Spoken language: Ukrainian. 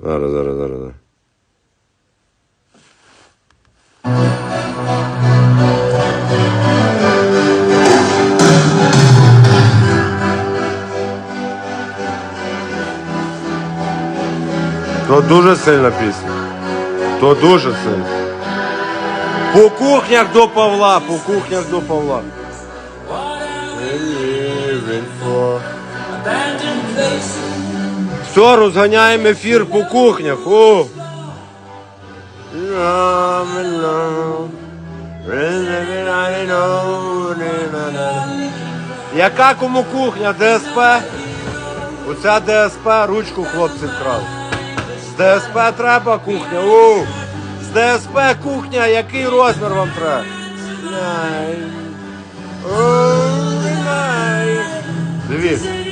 Зараз, зараз, зараз. зараз. То дуже сильна пісня. То дуже сильна. По кухнях до Павла, по кухнях до Павла. Все, розганяємо ефір по кухнях. О! Яка кому кухня? ДСП? Оця ДСП, ручку хлопці вкрали. З ДСП треба кухня. О! З ДСП кухня, який розмір вам треба? Дивіться.